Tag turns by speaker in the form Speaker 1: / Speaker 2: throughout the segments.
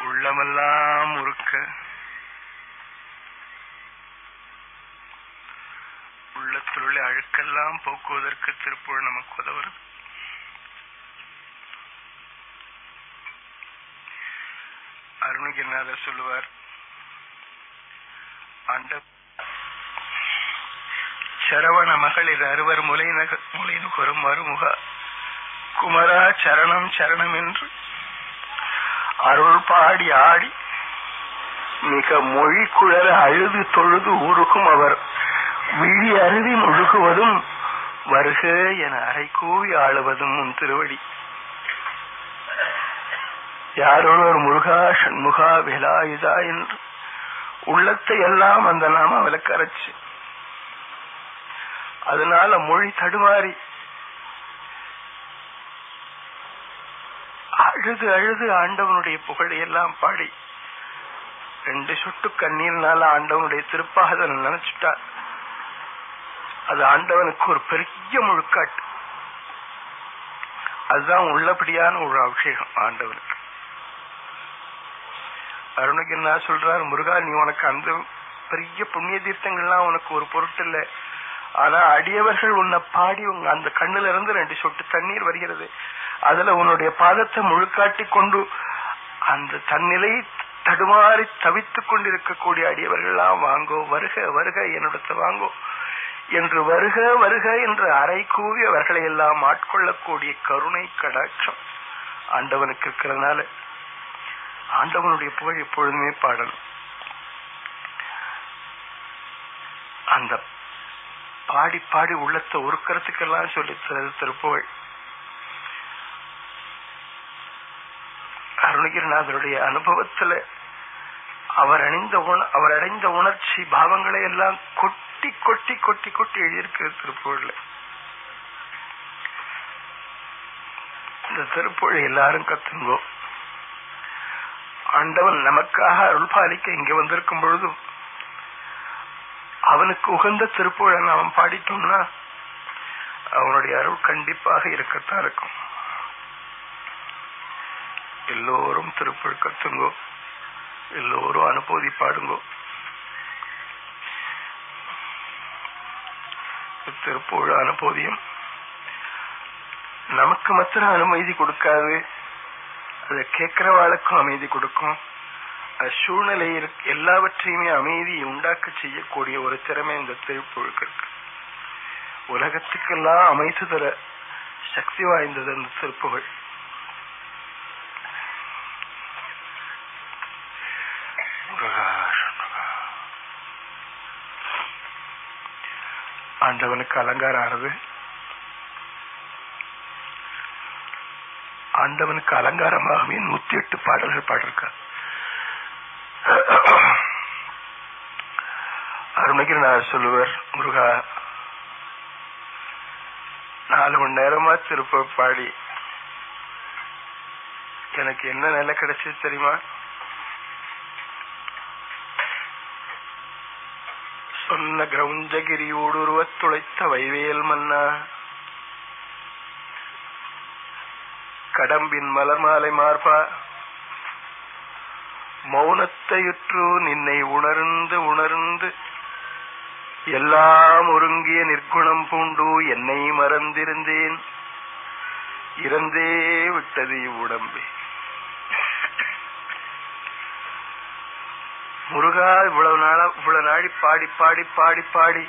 Speaker 1: உள்ளமெல்லாம் உருக்க. உள்ளத்தில் உள்ள அழுக்கெல்லாம் போக்குவதற்கு திருப்பூர் நமக்கு உதவுறது அருணகிரிநாதர் சொல்லுவார் அந்த சரவண மகளிர் அறுவர் முலை நக முலை நுகரும் மறுமுக. குமரா சரணம் சரணம் என்று அருள் பாடி ஆடி மிக மொழி குழல அழுது தொழுது உருகும் அவர். விழி அருவி முழுகுவதும் வருக என அரைக்கூவி ஆளுவதும் உன் திருவடி. யாரொருவர் முருகா சண்முகா விலாயுதா என்று உள்ளத்தை எல்லாம் அந்த நாம விளக்கரைச்சு. அதனால மொழி தடுமாறி அழுது அழுது ஆண்டவனுடைய புகழை எல்லாம் பாடி ரெண்டு சொட்டு கண்ணீர்னால ஆண்டவனுடைய திருப்பாக நினைச்சுட்டார். அது ஆண்டவனுக்கு ஒரு பெரிய முழுக்காட்டு. அதுதான் உள்ளபடியான ஒரு அபிஷேகம் ஆண்டவனுக்கு. அருணகிரினா சொல்றார் முருகா நீ உனக்கு அந்த பெரிய புண்ணிய தீர்த்தங்கள்லாம் உனக்கு ஒரு பொருட்டு இல்ல. ஆனா அடியவர்கள் உன்னை பாடி உங்க அந்த கண்ணுல இருந்து ரெண்டு சொட்டு தண்ணீர் வருகிறது. அதுல உன்னுடைய பாதத்தை முழுக்காட்டி கொண்டு அந்த தன்னிலை தடுமாறி தவித்துக் கொண்டிருக்கக்கூடிய அடியவர்கள்லாம் வாங்கோ வருக வருக என்னிடத்தை வாங்கோ. என்று வருக வருக என்று அரை கூவி அவர்களை எல்லாம் ஆட்கொள்ளக்கூடிய கருணை கடாட்சம் ஆண்டவனுக்கு இருக்கிறதுனால ஆண்டவனுடைய புகழ் எப்பொழுதுமே பாடணும். அந்த பாடி பாடி உள்ளத்தை உருக்கிறதுக்கெல்லாம் சொல்லி தருது அருணகிரிநாதருடைய அனுபவத்துல அவர் அணிந்த உண அவர் அடைந்த உணர்ச்சி பாவங்களை எல்லாம் கொட்டி கொட்டி கொட்டி கொட்டி எழுதியிருக்கிறது திருப்புகழ்ல இந்த திருப்பூழை எல்லாரும் கத்துங்கோ. ஆண்டவன் நமக்காக அருள் பாலிக்க இங்க வந்திருக்கும் பொழுதும் அவனுக்கு உகந்த திருப்புழன் அவன் பாடிட்டோம்னா அவனுடைய அருள் கண்டிப்பாக இருக்கத்தான் இருக்கும். எல்லோரும் திருப்புகழ் கத்துங்கோ. எல்லோரும் அனுபூதி பாடுங்கோ. திருப்புழ அனுபூதியம் நமக்கு மாத்திரம் அனுமதி கொடுக்காது. அதை கேட்கிறவாளுக்கும் அமைதி கொடுக்கும். அது எல்லாவற்றையுமே அமைதியை உண்டாக்க செய்யக்கூடிய ஒரு திறமை இந்த திருப்புழுக்கு உலகத்துக்கெல்லாம் அமைத்து தர சக்தி வாய்ந்தது அந்த திருப்புகள். ஆண்டவனுக்கு அலங்காரம் ஆனது ஆண்டவனுக்கு அலங்காரமாகவே நூத்தி எட்டு பாடல்கள் பாடிருக்கார் அருணகிரிநாதர் சொல்லுவர். முருகா நாலு மணி நேரமா திருப்ப பாடி. எனக்கு என்ன நிலை கிடைச்சது தெரியுமா? சொன்ன கிரௌஞ்சகிரி ஊடுருவத் துளைத்த வைவேல் மன்னா. கடம்பின் மலர் மாலை மார்பா மௌனத்தையுற்று நின்னை உணர்ந்து உணர்ந்து எல்லாம் ஒருங்கிய நிற்குணம் பூண்டு என்னை மறந்திருந்தேன். இறந்தே விட்டது இவ்வுடம்பே. முருகா இவ்வளவு நாளா இவ்வளவு நாடி பாடி பாடி பாடி பாடி.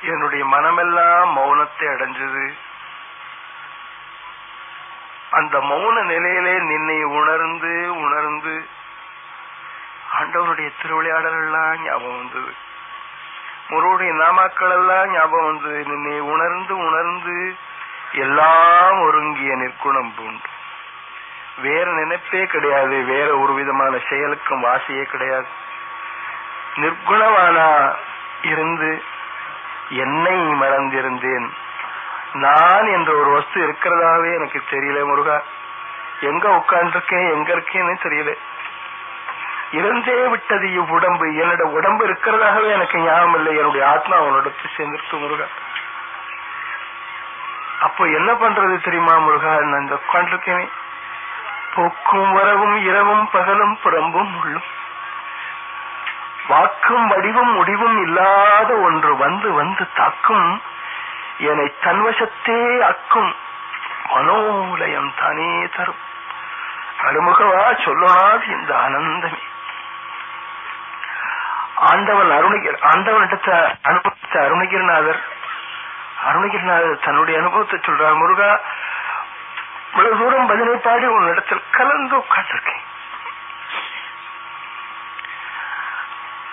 Speaker 1: என்னுடைய மனமெல்லாம் மௌனத்தை அடைஞ்சது. அந்த மௌன நிலையிலே நின்னை உணர்ந்து உணர்ந்து ஆண்டவனுடைய திருவிளையாடல்கள்லாம் ஞாபகம் வந்தது முருடைய நாமாக்கள் எல்லாம் ஞாபகம் வந்தது நின்னை உணர்ந்து உணர்ந்து எல்லாம் ஒருங்கிய நிற்குணம் பூண்டு. வேற நினைப்பே கிடையாது வேற ஒரு விதமான செயலுக்கும் வாசியே கிடையாது. நிர்குணமானா இருந்து என்னை மறந்திருந்தேன். நான் என்ற ஒரு வஸ்து இருக்கிறதாவே எனக்கு தெரியல முருகா. எங்க உட்கார்ந்துருக்கேன் எங்க இருக்கேன்னு தெரியல. இறந்தே விட்டது இவ்வுடம்பு என்னோட உடம்பு இருக்கிறதாகவே எனக்கு ஞாபகம் இல்லை. என்னுடைய ஆத்மா அவனோடத்து சேர்ந்துருக்கு முருகா. அப்போ என்ன பண்றது தெரியுமா முருகா? நான் இந்த போக்கும் வரவும் இரவும் பகலும் புறம்பும் உள்ளும். வாக்கும் வடிவும் முடிவும் இல்லாத ஒன்று வந்து வந்து தாக்கும். என்னை தன்வசத்தே அக்கும் மனோலயம் தானே தரும். அருமுகவா சொல்லாது இந்த ஆனந்தமே. ஆண்டவன் அருணகிரி ஆண்டவனிடத்த அனுபவித்த அருணகிரிநாதர் அருணகிரிநாதர் தன்னுடைய அனுபவத்தை சொல்றார் முருகா இவ்வளவு தூரம் பதிலை பாடி உன்னிடத்தில் கலந்து உட்கார்ந்திருக்கேன்.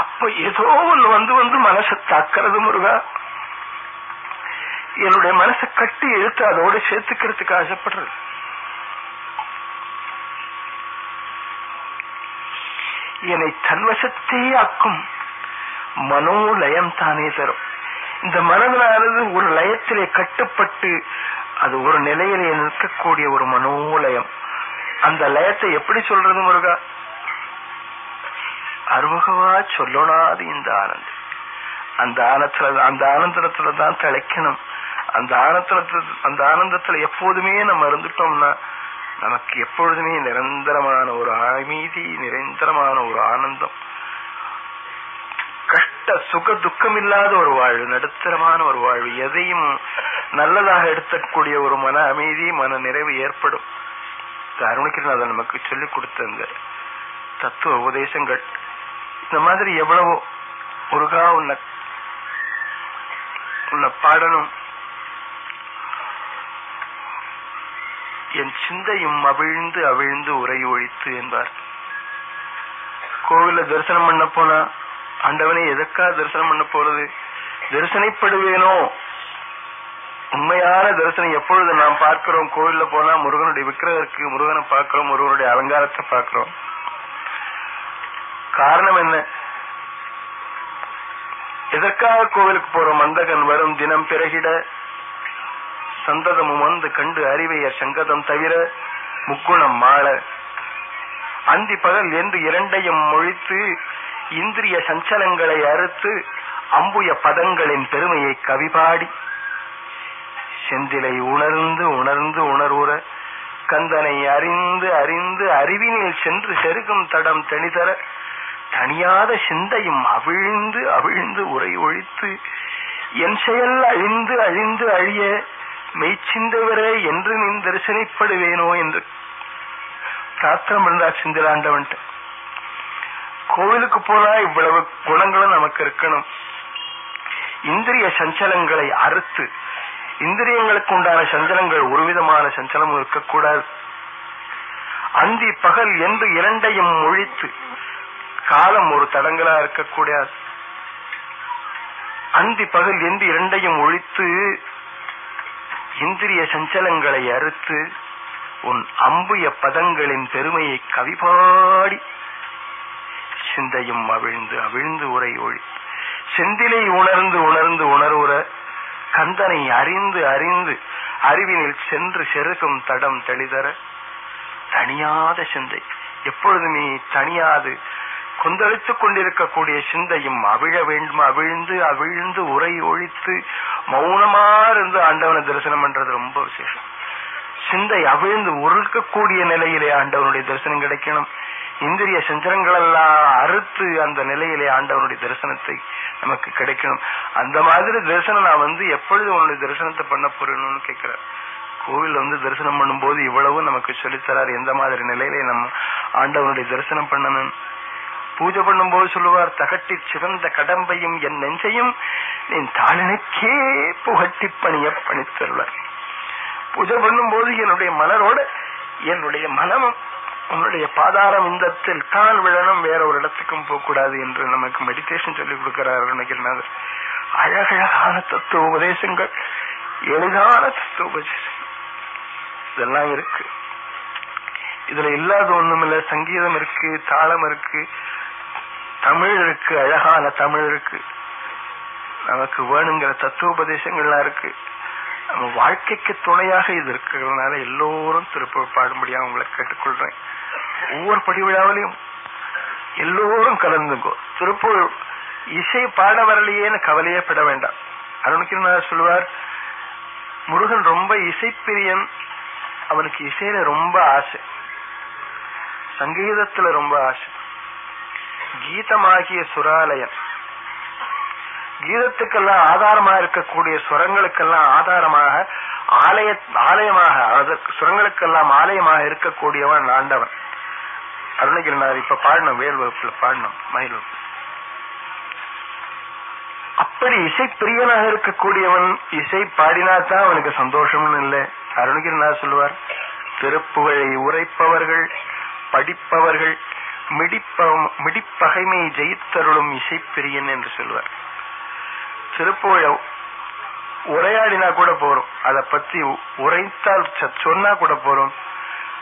Speaker 1: அப்ப ஏதோ ஒண்ணு வந்து வந்து மனசை தாக்கிறது முருகா. என்னுடைய மனசை கட்டி இழுத்து அதோட சேர்த்துக்கிறதுக்கு ஆசைப்படுறது. என்னை தன்வசத்தே ஆக்கும். மனோலயம் தானே தரும். இந்த மனதினானது ஒரு லயத்திலே கட்டுப்பட்டு அது ஒரு நிலையிலே நிற்கக்கூடிய ஒரு மனோலயம் அந்த லயத்தை எப்படி சொல்றது முருகா? அருமுகவா சொல்லணாது இந்த ஆனந்தம் அந்த ஆனத்துல அந்த ஆனந்தத்துல தான் திளைக்கணும். அந்த ஆனந்தத்துல அந்த ஆனந்தத்துல எப்போதுமே நம்ம இருந்துட்டோம்னா நமக்கு எப்பொழுதுமே நிரந்தரமான ஒரு அமைதி நிரந்தரமான ஒரு ஆனந்தம். கஷ்ட சுக துக்கம் இல்லாத ஒரு வாழ்வு நடுத்தரமான ஒரு வாழ்வு எதையும் நல்லதாக எடுத்தக்கூடிய ஒரு மன அமைதி மன நிறைவு ஏற்படும். அருணகிரிநாதன் நமக்கு சொல்லிக் கொடுத்த இந்த தத்துவ உபதேசங்கள் இந்த மாதிரி எவ்வளவோ முருகா உன்னை உன்னை பாடணும். என் சிந்தையும் அவிழ்ந்து அவிழ்ந்து உரை ஒழித்து என்பார். கோவில தரிசனம் பண்ண போனா ஆண்டவனை எதற்கா தரிசனம் பண்ண போறது? தரிசனைப்படுவேனோ? உண்மையான தரிசனம் எப்பொழுது நாம் பார்க்கிறோம்? கோவில்ல போனா முருகனுடைய விக்கிரகருக்கு முருகனை பார்க்கிறோம் முருகனுடைய அலங்காரத்தை பார்க்கிறோம். காரணம் என்ன? எதற்காக கோவிலுக்கு போறோம்? மந்தகன் வரும் தினம் பிறகிட சந்ததமும் வந்து கண்டு அறிவைய சங்கதம் தவிர முக்குணம் மாள. அந்தி பகல் என்று இரண்டையும் மொழித்து இந்திரிய சஞ்சலங்களை அறுத்து அம்புய பதங்களின் பெருமையை கவிபாடி. செந்திலை உணர்ந்து உணர்ந்து உணர்வுற கந்தனை அறிந்து அறிந்து அறிவினில் சென்று செருகும் தடம் தெளிதர தனியாத சிந்தையும் அவிழ்ந்து அவிழ்ந்து உரை ஒழித்து என் செயல் அழிந்து அழிந்து அழிய மெய்ச்சிந்தவரே என்று நீ தரிசனிப்படுவேனோ என்று. பிரார்த்தனை பண்ணார் சிந்திலாண்டவன்ட்டு. கோவிலுக்கு போனா இவ்வளவு குணங்களும் நமக்கு இருக்கணும். இந்திரிய சஞ்சலங்களை அறுத்து இந்திரியங்களுக்கு உண்டான சஞ்சலங்கள் ஒரு விதமான சஞ்சலமும் இருக்கக்கூடாது. அந்தி பகல் என்று இரண்டையும் ஒழித்து காலம் ஒரு தடங்களா இருக்கக்கூடாது. அந்தி பகல் என்று இரண்டையும் ஒழித்து இந்திரிய சஞ்சலங்களை அறுத்து உன் அம்புய பதங்களின் பெருமையை கவிபாடி சிந்தையும் அவிழ்ந்து அவிழ்ந்து உரை ஒழி. செந்திலை உணர்ந்து உணர்ந்து உணர்வுற கந்தனை அறிந்து அறிந்து அறிவினில் சென்று செருகும் தடம் தெளிதர தனியாத சிந்தை. எப்பொழுதுமே தனியாது கொந்தளித்துக் கொண்டிருக்கக்கூடிய சிந்தையும் அவிழ வேண்டும் அவிழ்ந்து அவிழ்ந்து உரை ஒழித்து மௌனமா இருந்து ஆண்டவனை தரிசனம் பண்றது ரொம்ப விசேஷம். சிந்தை அவிழ்ந்து உருக்கக்கூடிய நிலையிலே ஆண்டவனுடைய தரிசனம் கிடைக்கணும். இந்திரிய சஞ்சலங்கள் எல்லாம் அறுத்து அந்த நிலையிலே ஆண்டவனுடைய தரிசனத்தை நமக்கு கிடைக்கணும். அந்த மாதிரி தரிசனம் நான் வந்து எப்பொழுது உன்னுடைய தரிசனத்தை பண்ண போறேன்னு கேட்கிறேன் கோவில் வந்து தரிசனம் பண்ணும்போது இவ்வளவு நமக்கு சொல்லித்தரார். எந்த மாதிரி நிலையிலே நம்ம ஆண்டவனுடைய தரிசனம் பண்ணணும்? பூஜை பண்ணும்போது சொல்லுவார் தகட்டி சிறந்த கடம்பையும் என் நெஞ்சையும் என் தாளினுக்கே புகட்டி பணிய பணித்தருவார் பூஜை பண்ணும்போது என்னுடைய மலரோட என்னுடைய மனமும் உன்னுடைய பாதாரம் இந்தத்தில் தான் விழணும் வேற ஒரு இடத்துக்கும் போகக்கூடாது என்று நமக்கு மெடிடேஷன் சொல்லிக் கொடுக்கிறார் நினைக்கிறேன் அழகழகான தத்துவ உபதேசங்கள் எளிதான தத்துவ உபதேசம் இதெல்லாம் இருக்கு. இதுல இல்லாத ஒண்ணுமில்ல. சங்கீதம் இருக்கு தாளம் இருக்கு தமிழ் இருக்கு அழகான தமிழ் இருக்கு நமக்கு வேணுங்கிற தத்துவோபதேசங்கள்லாம் இருக்கு. நம்ம வாழ்க்கைக்கு துணையாக இது இருக்கிறதுனால எல்லோரும் திருப்பூர் பாடும்படியா உங்களை கேட்டுக்கொள்றேன். ஒவ்வொரு படி விழாவிலையும் எல்லோரும் கலந்துங்கோ. திருப்பூர் இசை பாட வரலையேன்னு கவலையே பட வேண்டாம். அருணுக்கிரநாதர் சொல்லுவார்? முருகன் ரொம்ப இசைப்பிரியன். அவனுக்கு இசையில ரொம்ப ஆசை. சங்கீதத்துல ரொம்ப ஆசை. கீதமாகிய சுராலயம். கீதத்துக்கெல்லாம் ஆதாரமாக இருக்கக்கூடிய சுரங்களுக்கெல்லாம் ஆதாரமாக ஆலய ஆலயமாக சுரங்களுக்கெல்லாம் ஆலயமாக இருக்கக்கூடியவன் ஆண்டவன். அருணகிரிநாதர் இப்ப பாடணும் வேல் வகுப்புல பாடணும் மயில் வகுப்பு. அப்படி இசை பிரியனாக இருக்கக்கூடியவன் இசை பாடினாத்தான் அவனுக்கு சந்தோஷம்னு இல்லை. அருணகிரிநாதர் சொல்லுவார் திருப்புகழை உரைப்பவர்கள் படிப்பவர்கள் மிடிப்ப மிடிப்பகைமையை ஜெயித்தருளும் இசைப்பிரியன் என்று சொல்வார். திருப்புகழ உரையாடினா கூட போறோம். அதை பத்தி உரைத்தால் சொன்னா கூட போறோம்.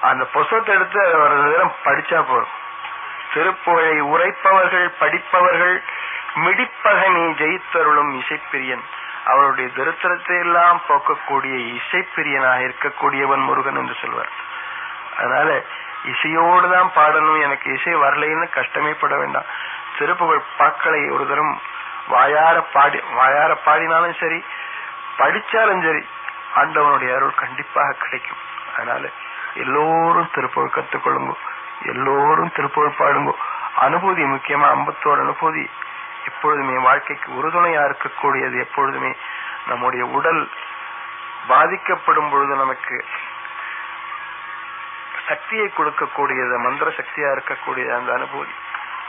Speaker 1: அந்த புஸ்தகத்தை எடுத்து ஒரு நேரம் படிச்சா போறோம். திருப்புகழை உரைப்பவர்கள் படிப்பவர்கள் மிடிப்பகனை ஜெயித்தருளும் இசைப்பிரியன். அவருடைய திருத்தரத்தை எல்லாம் போக்கக்கூடிய இசைப்பிரியனாக இருக்கக்கூடியவன் முருகன் என்று சொல்வார். அதனால இசையோடு தான் பாடணும். எனக்கு இசை வரலைன்னு கஷ்டமே பட வேண்டாம். திருப்புகழ் பாக்களை ஒரு தரம் வாயார பாடி வாயார பாடினாலும் சரி படிச்சாலும் சரி ஆண்டவனுடைய அருள் கண்டிப்பாக கிடைக்கும். அதனால எல்லோரும் திருப்புகழ் கத்துக்கொள்ளுங்க எல்லோரும் திருப்புகழ் பாடுங்க. அனுபூதி முக்கியமா ஐம்பத்தோரு அனுபூதி. எப்பொழுதுமே வாழ்க்கைக்கு உறுதுணையா இருக்கக்கூடியது எப்பொழுதுமே. நம்முடைய உடல் பாதிக்கப்படும் பொழுது நமக்கு சக்தியை கொடுக்கக்கூடியது மந்திர சக்தியா இருக்கக்கூடிய அந்த அனுபூதி.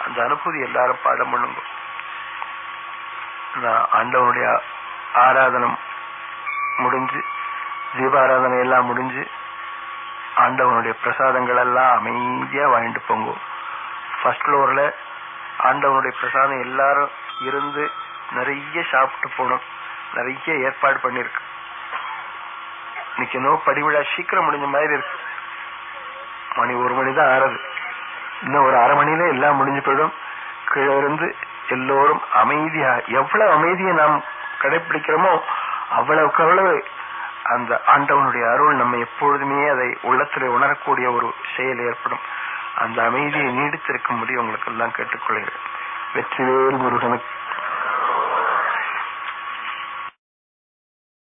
Speaker 1: அந்த அனுபூதி எல்லாரும் பாடம் பண்ணுங்க. ஆண்டவனுடைய ஆராதனம் முடிஞ்சு தீபாராதனை எல்லாம் முடிஞ்சு ஆண்டவனுடைய பிரசாதங்கள் எல்லாம் அமைதியா வாங்கிட்டு போங்க. ஃபர்ஸ்ட் ஃப்ளோர்ல ஆண்டவனுடைய பிரசாதம் எல்லாரும் இருந்து நிறைய சாப்பிட்டு போகணும். நிறைய ஏற்பாடு பண்ணிருக்கு. இன்னைக்கு என்னோ படிவிழா சீக்கிரம் முடிஞ்ச மாதிரி இருக்கு. மணி ஒரு மணி தான் ஆறது. இன்னும் ஒரு அரை மணியில எல்லாம் முடிஞ்சு போயிடும். கீழே இருந்து எல்லோரும் அமைதியா எவ்வளவு அமைதியை நாம் கடைபிடிக்கிறோமோ அவ்வளவுக்கு அவ்வளவு அந்த ஆண்டவனுடைய அருள் நம்ம எப்பொழுதுமே அதை உள்ளத்திலே உணரக்கூடிய ஒரு செயல் ஏற்படும். அந்த அமைதியை நீடித்திருக்கும்படி உங்களுக்கு எல்லாம் கேட்டுக்கொள்கிறேன். வெற்றிவேல் முருகனுக்கு.